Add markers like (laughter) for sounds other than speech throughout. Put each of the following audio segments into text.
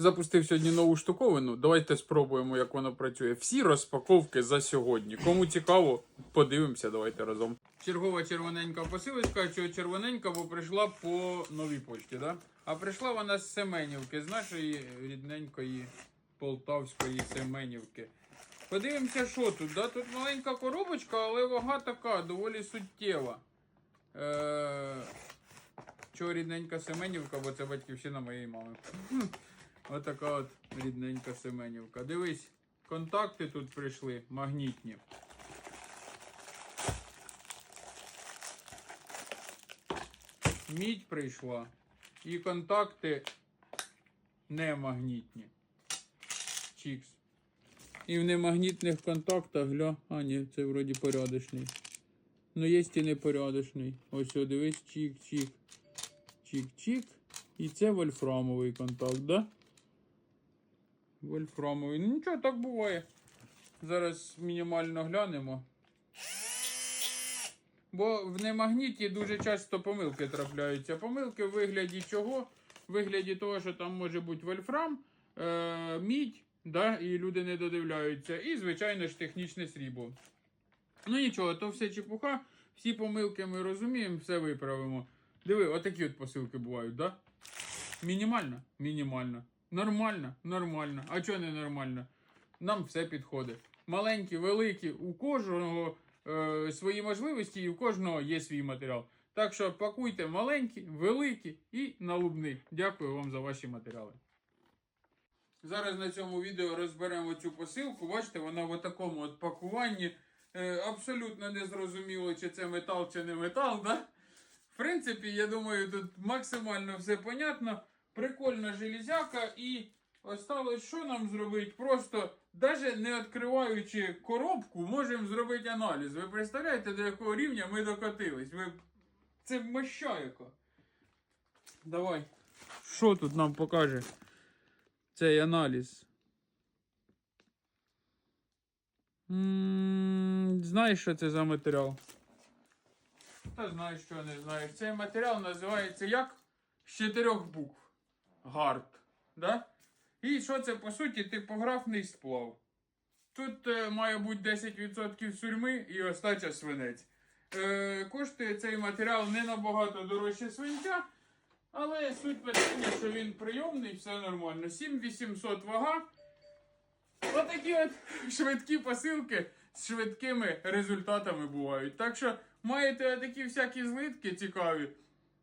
Запустив сьогодні нову штуковину. Давайте спробуємо, як воно працює. Всі розпаковки за сьогодні. Кому цікаво, подивимося, давайте разом. Чергова червоненька посилочка, що червоненька, бо прийшла по новій почті, да? А прийшла вона з Семенівки, з нашої рідненької полтавської Семенівки. Подивимося, що тут. Да? Тут маленька коробочка, але вага така, доволі суттєва. Е... Чого рідненька Семенівка, бо це батьківщина моєї мами. Отака от рідненька Семенівка. Дивись, контакти тут прийшли магнітні. Мідь прийшла. І контакти не магнітні. Чікс. І в немагнітних контактах, гля. А, ні, це вроді порядочний. Ну, є і непорядочний. Ось, о, дивись, чик-чик. Чик-чик. І це вольфрамовий контакт, да? Вольфрамовий. Ну нічого, так буває. Зараз мінімально глянемо. Бо в немагніті дуже часто помилки трапляються. Помилки в вигляді чого? В вигляді того, що там може бути вольфрам, е- мідь, да? і люди не додивляються. І, звичайно ж, технічне срібло. Ну нічого, то все чепуха. Всі помилки ми розуміємо, все виправимо. Диви, отакі от посилки бувають, да? Мінімально? Мінімально. Нормально? Нормально. А чого не нормально? Нам все підходить. Маленькі, великі, у кожного е, свої можливості і у кожного є свій матеріал. Так що пакуйте маленькі, великі і налубний. Дякую вам за ваші матеріали. Зараз на цьому відео розберемо цю посилку. Бачите, вона в такому от пакуванні. Е, абсолютно не зрозуміло, чи це метал, чи не метал. Да? В принципі, я думаю, тут максимально все понятно. Прикольна железяка і осталось що нам зробити? Просто, навіть не відкриваючи коробку, можемо зробити аналіз. Ви представляєте, до якого рівня ми докотились? Ви... Це моща яка. Давай. Що тут нам покаже цей аналіз? Знаєш, що це за матеріал? Та знаю, що не знаєш. Цей матеріал називається як? З чотирьох букв. Гард. Да? І що це по суті типографний сплав. Тут е, має бути 10% сурьми і остача свинець. Е, коштує цей матеріал не набагато дорожче свинця, але суть питання, що він прийомний, все нормально. 7800 вага. Отакі от (laughs) швидкі посилки з швидкими результатами бувають. Так що маєте такі всякі злитки цікаві.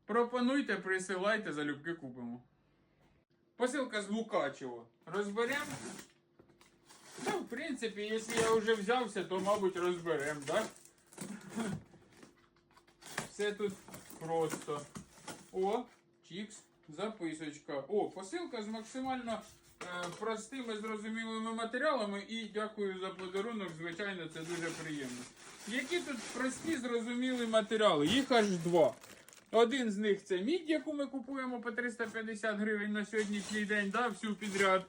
Пропонуйте, присилайте, залюбки купимо. Посилка з Лукачево. Розберемо. Ну, в принципі, якщо я вже взявся, то, мабуть, розберемо, так? Все тут просто. О, чікс, записочка. О, посилка з максимально е, простими, зрозумілими матеріалами. І дякую за подарунок. Звичайно, це дуже приємно. Які тут прості, зрозумілі матеріали? Їх аж два. Один з них це мідь, яку ми купуємо по 350 гривень на сьогоднішній день, да, всю підряд.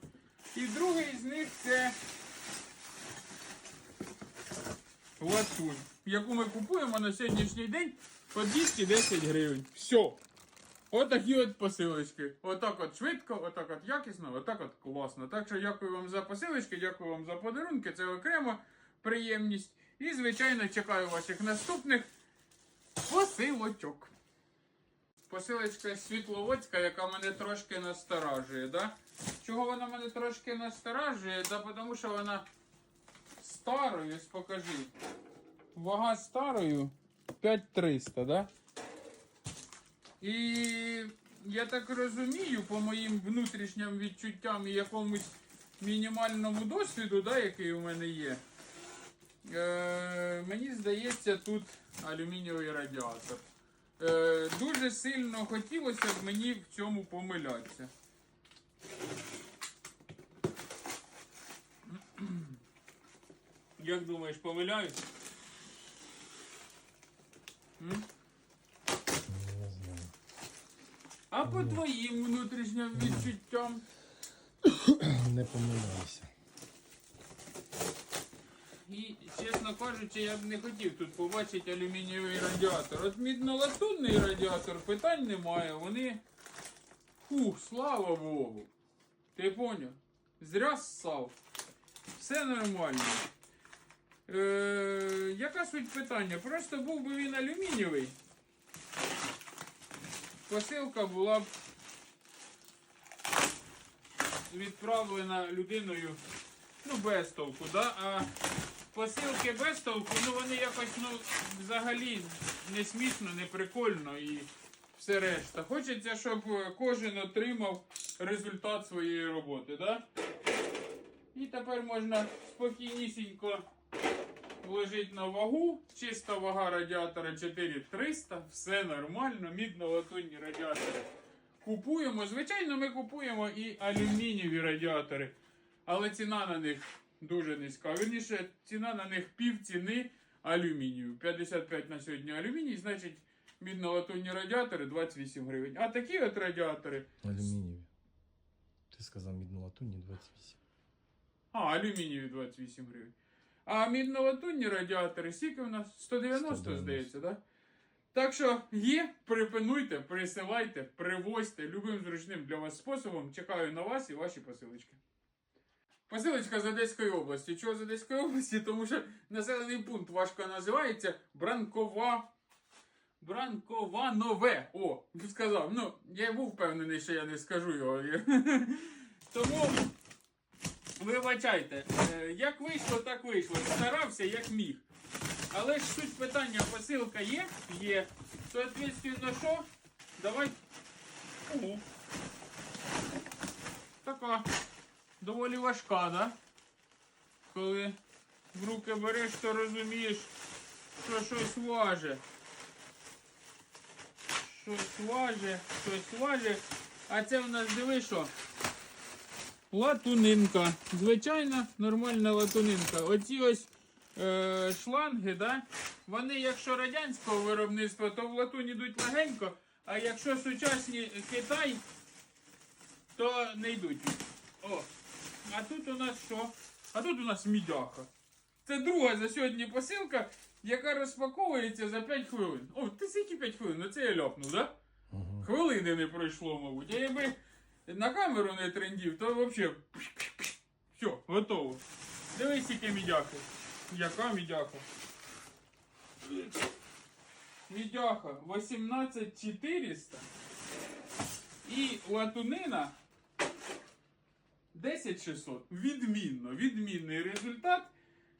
І другий з них це латунь, яку ми купуємо на сьогоднішній день по 210 гривень. Все. Отакі от посилочки. Отак от швидко, отак от якісно, отак от класно. Так що дякую вам за посилочки, дякую вам за подарунки. Це окремо приємність. І, звичайно, чекаю ваших наступних посилочок. Посилочка Світловодська, яка мене трошки насторажує. Да? Чого вона мене трошки насторажує? Да, тому що вона старою, покажи. Вага старою 5300, да? І я так розумію, по моїм внутрішнім відчуттям і якомусь мінімальному досвіду, да, який у мене є. Е, мені здається, тут алюмінієвий радіатор. Е, дуже сильно хотілося б мені в цьому помилятися. Як думаєш, помиляюсь? М? Не знаю. А по твоїм внутрішнім відчуттям? Не помиляйся. І, чесно кажучи, я б не хотів тут побачити алюмінієвий радіатор. От мідно-латунний радіатор питань немає. Вони. Фух, слава Богу. Ти поняв? Зря ссав. Все нормально. Е, яка суть питання? Просто був би він алюмінієвий. Посилка була б відправлена людиною ну, без толку, да? а посилки без ну вони якось ну, взагалі не смішно, не прикольно і все решта. Хочеться, щоб е, кожен отримав результат своєї роботи. Да? І тепер можна спокійнісінько вложити на вагу. Чиста вага радіатора 4300, все нормально, мідно-латунні радіатори. Купуємо. Звичайно, ми купуємо і алюмінієві радіатори, але ціна на них дуже низька. Вірніше, ціна на них пів ціни алюмінію. 55 на сьогодні алюміній, значить мідно-латунні радіатори 28 гривень. А такі от радіатори. Алюмінієві. Ти сказав мідно-латунні 28. А, алюмінієві 28 гривень. А мідно-латунні радіатори, скільки у нас? 190, 190. здається, так? Да? Так що є, припинуйте, присилайте, привозьте любим зручним для вас способом. Чекаю на вас і ваші посилочки. Посилочка з Одеської області. Чого з Одеської області? Тому що населений пункт важко називається Бранкова. Бранкова нове. О, сказав. Ну, я був впевнений, що я не скажу його. (laughs) Тому вибачайте, е, як вийшло, так вийшло. Старався, як міг. Але ж суть питання, посилка є? Є. Соответственно, що? Давай. Така. Доволі важка, да? Коли в руки береш, то розумієш, що щось важить. Щось важить, щось важить. А це в нас диви що? Латунинка. Звичайна нормальна латунинка. Оці ось е, шланги, да? вони, якщо радянського виробництва, то в латунь йдуть легенько, а якщо сучасні Китай, то не йдуть. О. А тут у нас що? А тут у нас мідяха. Це друга за сьогодні посилка, яка розпаковується за 5 хвилин. О, ти скільки 5 хвилин? Ну це я ляпнув, да? Угу. Хвилини не пройшло, мабуть. А якби на камеру не трендів, то взагалі. Все, готово. Дивись, які мідяхи. Яка мідяха? Мідяха 18400 і латунина 10600. Відмінно, відмінний результат.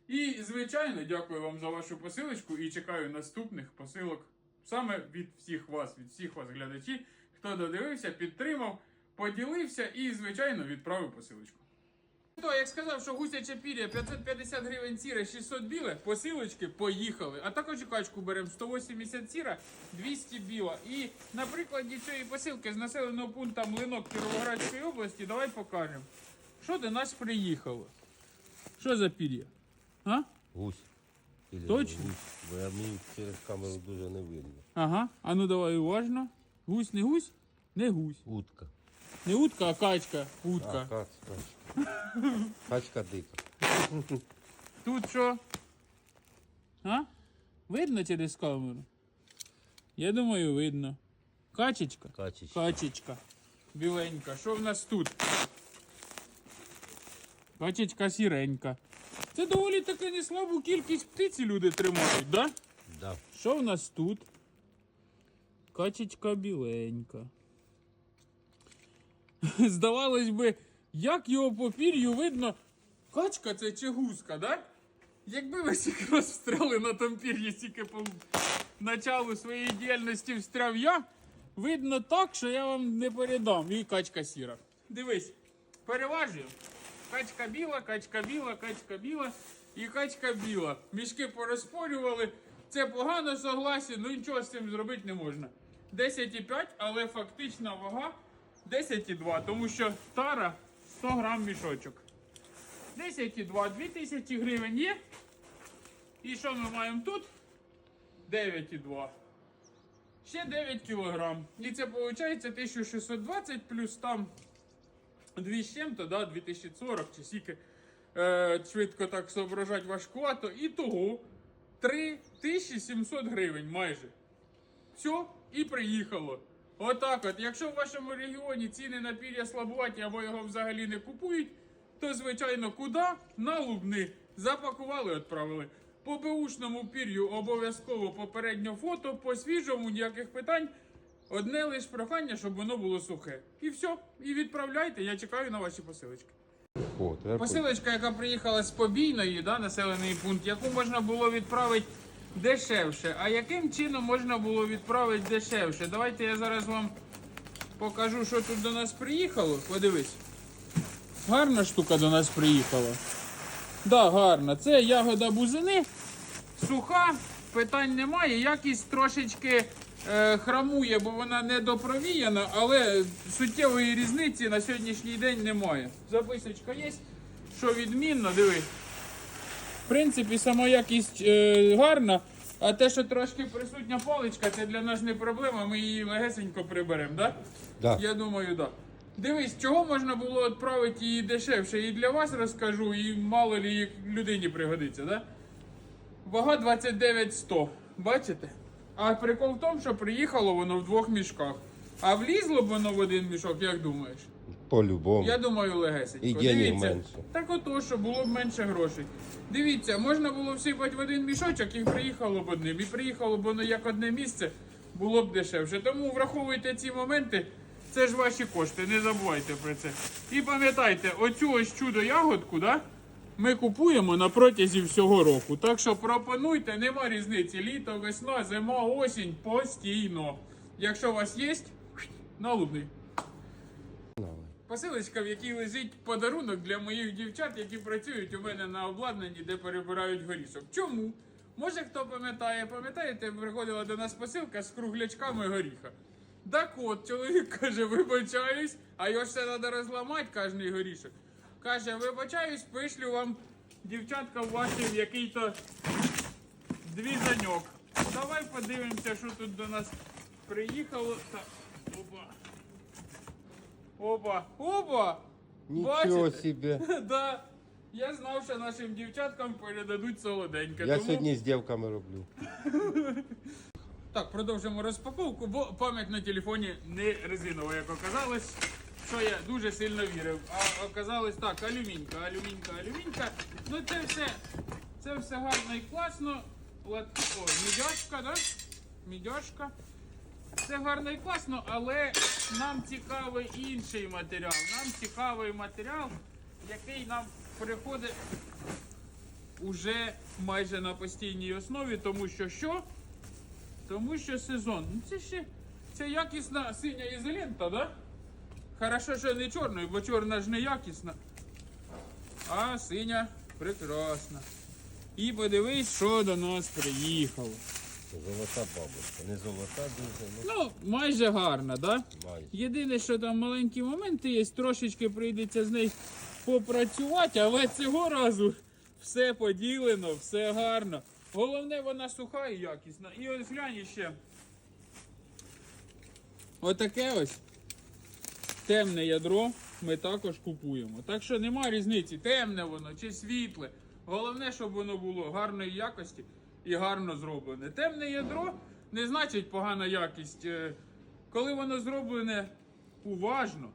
І, звичайно, дякую вам за вашу посилочку і чекаю наступних посилок саме від всіх вас, від всіх вас, глядачів, хто додивився, підтримав, поділився і, звичайно, відправив посилочку. То, як сказав, що гусяча пір'я 550 гривень сіра, 600 біле, посилочки поїхали. А також і качку беремо 180 сіра, 200 біла. І на прикладі цієї посилки з населеного пункту Млинок Кіровоградської області, давай покажемо, що до нас приїхало. Що за пір'я? А? Гусь. Точно? Гусь. Бо я мені через камеру дуже не видно. Ага. А ну давай уважно. Гусь не гусь? Не гусь. Утка. Не утка, а качка. А, Утка. кач, качка. Качка дика. Тут що? А? Видно через камеру? Я думаю, видно. Качечка? Качечка. Качечка. Біленька. Що в нас тут? Качечка сіренька. Це доволі таки не слабу кількість птиці люди тримають, да? Да. Що в нас тут? Качечка біленька. (laughs) Здавалось би, як його по пір'ю видно, качка це чи гуска, да? Якби ви стільки раз встряли на тому пір'ї, по началу своєї діяльності встряв я, видно так, що я вам не передам. І качка сіра. Дивись, переважую. Качка біла, качка біла, качка біла і качка біла. Мішки порозпорювали. Це погано согласен, ну нічого з цим зробити не можна. 10,5, але фактична вага 10,2, тому що тара 100 грам мішочок. 10,2, 2000 гривень є. І що ми маємо тут? 9,2. Ще 9 кілограм. І це виходить 1620 плюс там 2 з чим-то, да, 2040 чи скільки. Е, швидко так соображати важкувато. І того 3700 гривень майже. Все, і приїхало. Отак от. Якщо в вашому регіоні ціни на пір'я слабуваті або його взагалі не купують, то звичайно куди? На лубни. Запакували, відправили. По беушному пір'ю обов'язково попередньо фото, по свіжому ніяких питань. Одне лише прохання, щоб воно було сухе. І все. І відправляйте. Я чекаю на ваші посилочки. О, Посилочка, яка приїхала з побійної, да, населений пункт, яку можна було відправити дешевше. А яким чином можна було відправити дешевше? Давайте я зараз вам покажу, що тут до нас приїхало. Подивись. Гарна штука до нас приїхала. Да, гарна. Це ягода бузини. Суха, питань немає. Якість трошечки е, храмує, бо вона не допровіяна, але суттєвої різниці на сьогоднішній день немає. Записочка є, що відмінно, диви. В принципі, сама якість е, гарна, а те, що трошки присутня паличка, це для нас не проблема, ми її легесенько приберемо, так? Да. Я думаю, так. Да. Дивись, чого можна було відправити її дешевше, і для вас розкажу, і мало лі людині пригодиться, да? Вага 29,100. Бачите? А прикол в тому, що приїхало воно в двох мішках. А влізло б воно в один мішок, як думаєш? По-любому. Я думаю, легесенько. І денег Дивіться. менше. Так ото, що було б менше грошей. Дивіться, можна було всипати в один мішочок і приїхало б одним. І приїхало б воно як одне місце, було б дешевше. Тому враховуйте ці моменти. Це ж ваші кошти, не забувайте про це. І пам'ятайте, оцю ось чудо ягодку, да, ми купуємо на протязі всього року. Так що пропонуйте, нема різниці. Літо, весна, зима, осінь постійно. Якщо у вас є, налубний. Посилочка, в якій лежить подарунок для моїх дівчат, які працюють у мене на обладнанні, де перебирають горішок. Чому? Може хто пам'ятає, пам'ятаєте, приходила до нас посилка з круглячками горіха. Так от, чоловік каже, вибачаюсь, а його ж все треба розламати, кожний горішок. Каже, вибачаюсь, пришлю вам дівчатка ваші в який-то двізаньок. Давай подивимося, що тут до нас приїхало. Так, опа. Опа, опа! Нічого Бачите? собі. (laughs) Да. Я знав, що нашим дівчаткам передадуть солоденьке. Я тому... сьогодні з дівками роблю. (laughs) Так, продовжимо розпаковку, бо пам'ять на телефоні не резинова, як оказалось. Що я дуже сильно вірив. А оказалось так, алюмінька, алюмінька, алюмінька. Ну це все, це все гарно і класно. Лат... О, мідяшка, да? Мідяшка. Це гарно і класно, але нам цікавий інший матеріал. Нам цікавий матеріал, який нам приходить уже майже на постійній основі, тому що що? Тому що сезон. Ну це ще це якісна синя ізолента, да? Хорошо, що не чорною, бо чорна ж не якісна. А синя прекрасна. І подивись, що до нас приїхало. Золота бабушка. Не золота дуже, ну Ну, майже гарна, да? майже. Єдине, що там маленькі моменти є, трошечки прийдеться з нею попрацювати, але цього разу все поділено, все гарно. Головне, вона суха і якісна. І ось глянь ще. Отаке ось темне ядро ми також купуємо. Так що нема різниці, темне воно чи світле. Головне, щоб воно було гарної якості і гарно зроблене. Темне ядро не значить погана якість. Е, Коли воно зроблене уважно,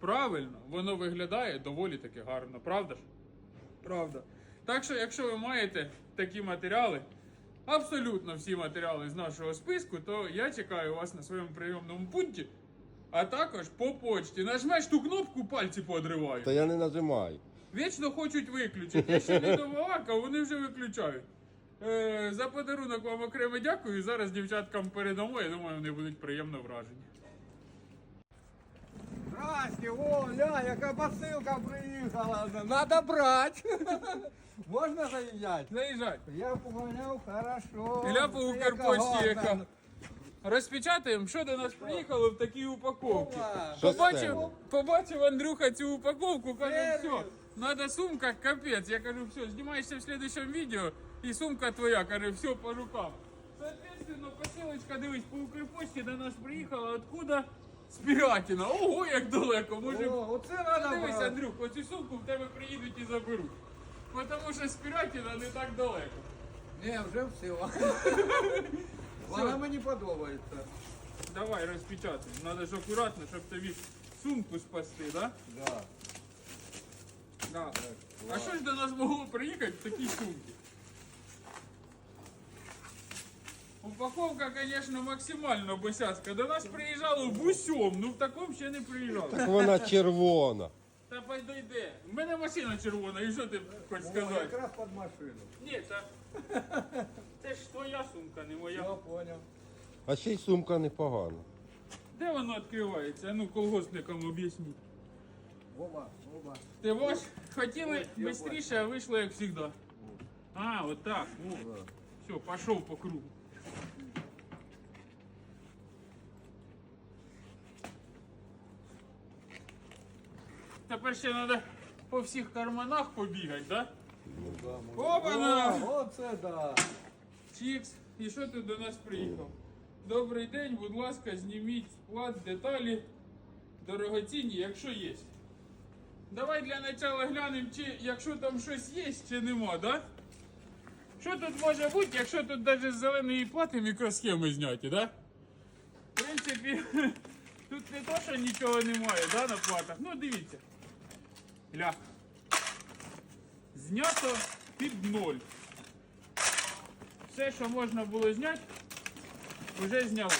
правильно, воно виглядає доволі таки гарно, правда ж? Правда. Так що, якщо ви маєте такі матеріали, абсолютно всі матеріали з нашого списку, то я чекаю вас на своєму прийомному пункті, а також по почті. Нажмеш ту кнопку, пальці подривають. Та я не нажимаю. Вічно хочуть виключити. Я ще не довалакав, вони вже виключають. Е, за подарунок вам окремо дякую. Зараз дівчаткам передамо. Я думаю, вони будуть приємно вражені. Здрасте, о, ля, яка посилка приїхала. Надо брати. (laughs) Можна заїжджати? Заїжджай. Я поганяв, хорошо. Ілля по Укрпочті, яка. Розпечатаємо, що до нас приїхало в такій упаковці. Побачив, побачив Андрюха цю упаковку, каже, все, надо сумка, капець. Я кажу, все, знімаєшся в следующем відео, і сумка твоя, каже, все по рукам. Соответственно, посилочка, дивись, по Укрпочті до нас приїхала, откуда? З Пірятіна. Ого, як далеко, може. О, оце надо Дивись, брати. Андрюх, оцю сумку в тебе приїдуть і заберуть. Тому що з Пірятіна не так далеко. Ні, вже все. (laughs) Вона мені подобається. Давай розпечатай. Надо ж акуратно, щоб тобі сумку спасти, да? Да. Да. А що ж до нас могло приїхати в такій сумці? Упаковка, звісно, максимально босяцька. До нас приїжджало в усьому, ну в такому ще не приїжджало. Так вона червона. Та пойде. У мене машина червона, і що ти хочеш сказати? якраз під машину. Ні, це, це ж твоя сумка, не моя. Я понял. А ще й сумка непогана. Де воно відкривається? Ну, колгоспникам об'ясніть. Оба, оба. Ти ваш хотіли швидше, а вийшло як завжди. А, от так. О, все, пішов по кругу. Тепер ще треба по всіх карманах побігати? Да? Опа-на! О, оце да. Чікс, і що ти до нас приїхав? Добрий день, будь ласка, зніміть склад, деталі дорогоцінні, якщо є. Давай для начала глянемо, чи якщо там щось є, чи нема, да? Що тут може бути, якщо тут навіть з зеленої плати мікросхеми зняті, да? В принципі, (laughs) тут не то, що нічого немає, да, на платах. Ну дивіться. Ля. Знято під ноль. Все, що можна було зняти, вже зняли.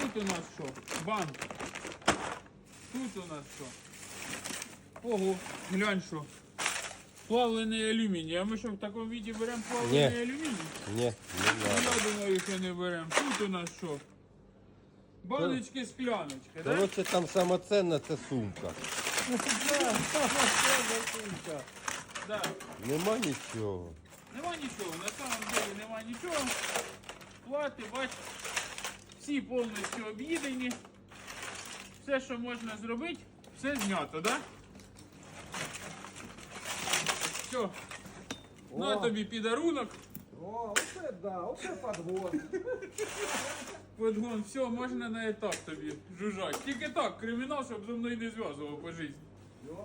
Тут у нас що? Банк. Тут у нас що? Ого, глянь що. Плавлений алюміній. А ми що в такому віді беремо плавлений алюміній? Ні, Ну, не треба. Я думаю, що не беремо. Тут у нас що? Баночки, скляночки, да? Коротше, там сама ценна це сумка. (laughs) Да. Нема нічого. Нема нічого, на самом деле нема нічого. Плати, бач, всі повністю об'їдені. Все, що можна зробити, все знято, да? Все. На тобі підарунок, О, оце да, оце подгон. подгон, все, можна на етап тобі жужжать. Тільки так, кримінал, щоб зі мною не зв'язував по житті. Йо,